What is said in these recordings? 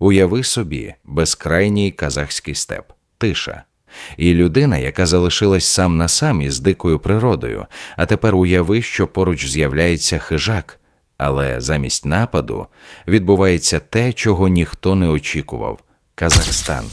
Уяви собі безкрайній казахський степ, тиша. І людина, яка залишилась сам на сам із дикою природою, а тепер уяви, що поруч з'являється хижак, але замість нападу відбувається те, чого ніхто не очікував Казахстан.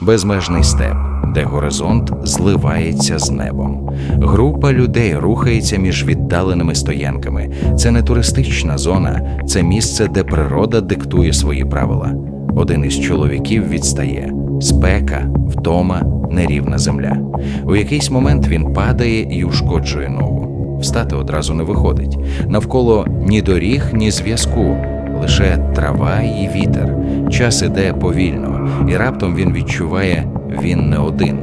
Безмежний степ, де горизонт зливається з небом. Група людей рухається між віддаленими стоянками. Це не туристична зона, це місце, де природа диктує свої правила. Один із чоловіків відстає спека, втома, нерівна земля. У якийсь момент він падає і ушкоджує ногу. Встати одразу не виходить. Навколо ні доріг, ні зв'язку, лише трава і вітер. Час іде повільно, і раптом він відчуває, він не один.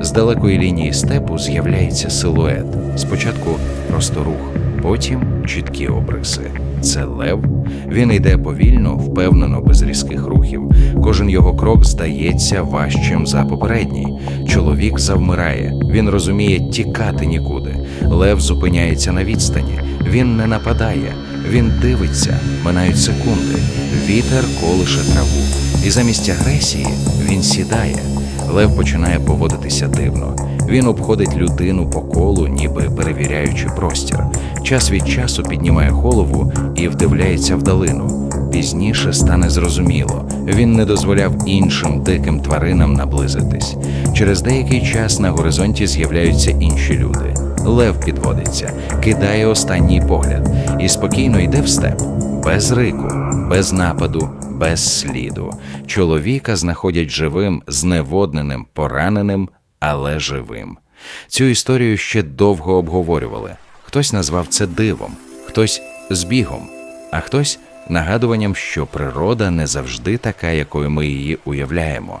З далекої лінії степу з'являється силует. Спочатку просто рух, потім чіткі обриси. Це лев. Він йде повільно, впевнено, без різких рухів. Кожен його крок здається важчим за попередній. Чоловік завмирає. Він розуміє тікати нікуди. Лев зупиняється на відстані. Він не нападає. Він дивиться, минають секунди. Вітер колише траву. І замість агресії він сідає. Лев починає поводитися дивно. Він обходить людину по колу, ніби перевіряючи простір. Час від часу піднімає голову і вдивляється вдалину. Пізніше стане зрозуміло, він не дозволяв іншим диким тваринам наблизитись. Через деякий час на горизонті з'являються інші люди. Лев підводиться, кидає останній погляд і спокійно йде в степ, без рику, без нападу, без сліду. Чоловіка знаходять живим, зневодненим, пораненим, але живим. Цю історію ще довго обговорювали. Хтось назвав це дивом, хтось збігом, а хтось нагадуванням, що природа не завжди така, якою ми її уявляємо.